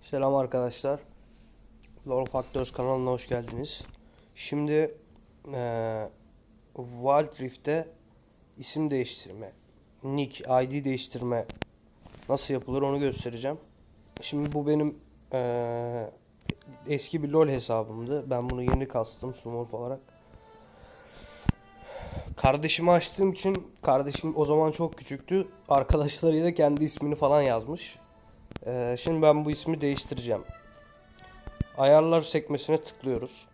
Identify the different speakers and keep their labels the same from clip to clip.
Speaker 1: Selam arkadaşlar. Lord Factors kanalına hoş geldiniz. Şimdi eee Wild Rift'te isim değiştirme, nick, ID değiştirme nasıl yapılır onu göstereceğim. Şimdi bu benim eee, eski bir LoL hesabımdı. Ben bunu yeni kastım Smurf olarak. Kardeşimi açtığım için kardeşim o zaman çok küçüktü. Arkadaşlarıyla kendi ismini falan yazmış. Ee, şimdi ben bu ismi değiştireceğim. Ayarlar sekmesine tıklıyoruz.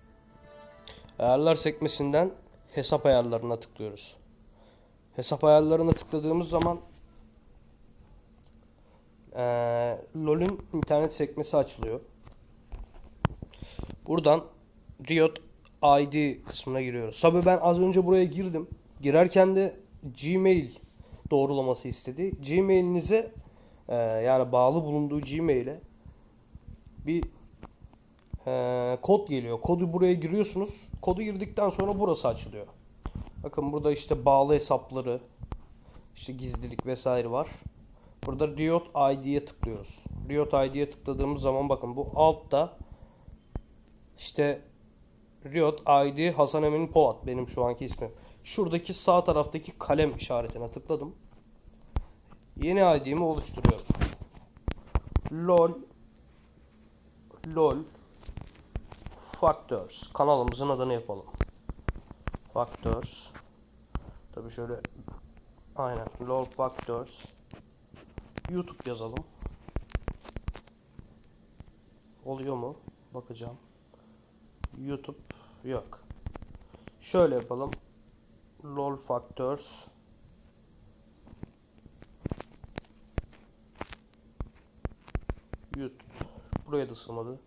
Speaker 1: Ayarlar sekmesinden hesap ayarlarına tıklıyoruz. Hesap ayarlarına tıkladığımız zaman ee, LoL'ün internet sekmesi açılıyor. Buradan Riot ID kısmına giriyoruz. Tabii ben az önce buraya girdim. Girerken de Gmail doğrulaması istedi. Gmail'inize e, yani bağlı bulunduğu Gmail'e bir e, kod geliyor. Kodu buraya giriyorsunuz. Kodu girdikten sonra burası açılıyor. Bakın burada işte bağlı hesapları, işte gizlilik vesaire var. Burada Riot ID'ye tıklıyoruz. Riot ID'ye tıkladığımız zaman bakın bu altta işte Riot ID Hasan Emin Polat benim şu anki ismim. Şuradaki sağ taraftaki kalem işaretine tıkladım. Yeni ID'mi oluşturuyorum. LOL LOL Factors kanalımızın adını yapalım. Factors Tabi şöyle aynen LOL Factors YouTube yazalım. Oluyor mu? Bakacağım. YouTube yok. Şöyle yapalım. LOL Factors YouTube. Buraya da sığmadı.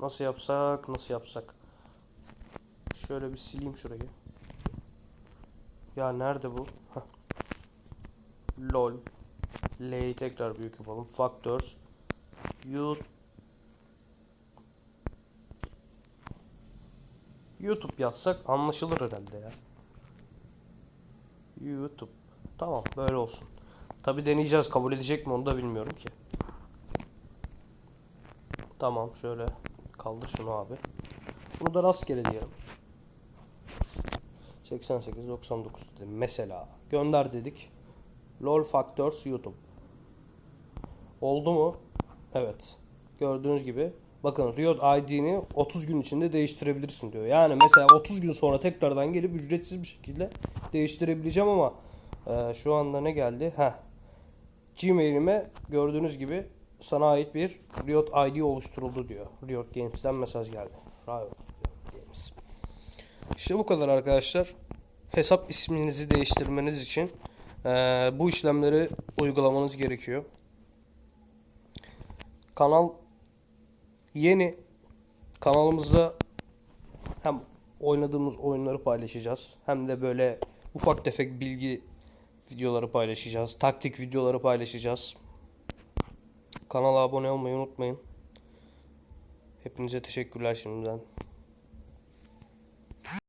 Speaker 1: Nasıl yapsak? Nasıl yapsak? Şöyle bir sileyim şurayı. Ya nerede bu? Heh. LOL L'yi tekrar büyük yapalım. Factors YouTube YouTube yazsak anlaşılır herhalde ya. YouTube. Tamam böyle olsun. Tabi deneyeceğiz kabul edecek mi onu da bilmiyorum ki. Tamam şöyle kaldır şunu abi. Bunu da rastgele diyelim. 88 99 dedim mesela. Gönder dedik. LOL Factors YouTube. Oldu mu? Evet. Gördüğünüz gibi bakın Riot ID'ni 30 gün içinde değiştirebilirsin diyor. Yani mesela 30 gün sonra tekrardan gelip ücretsiz bir şekilde değiştirebileceğim ama e, şu anda ne geldi? Heh. Gmail'ime gördüğünüz gibi sana ait bir Riot ID oluşturuldu diyor. Riot Games'ten mesaj geldi. Riot Games. İşte bu kadar arkadaşlar. Hesap isminizi değiştirmeniz için e, bu işlemleri uygulamanız gerekiyor. Kanal yeni. Kanalımızda hem oynadığımız oyunları paylaşacağız hem de böyle ufak tefek bilgi videoları paylaşacağız. Taktik videoları paylaşacağız. Kanala abone olmayı unutmayın. Hepinize teşekkürler şimdiden.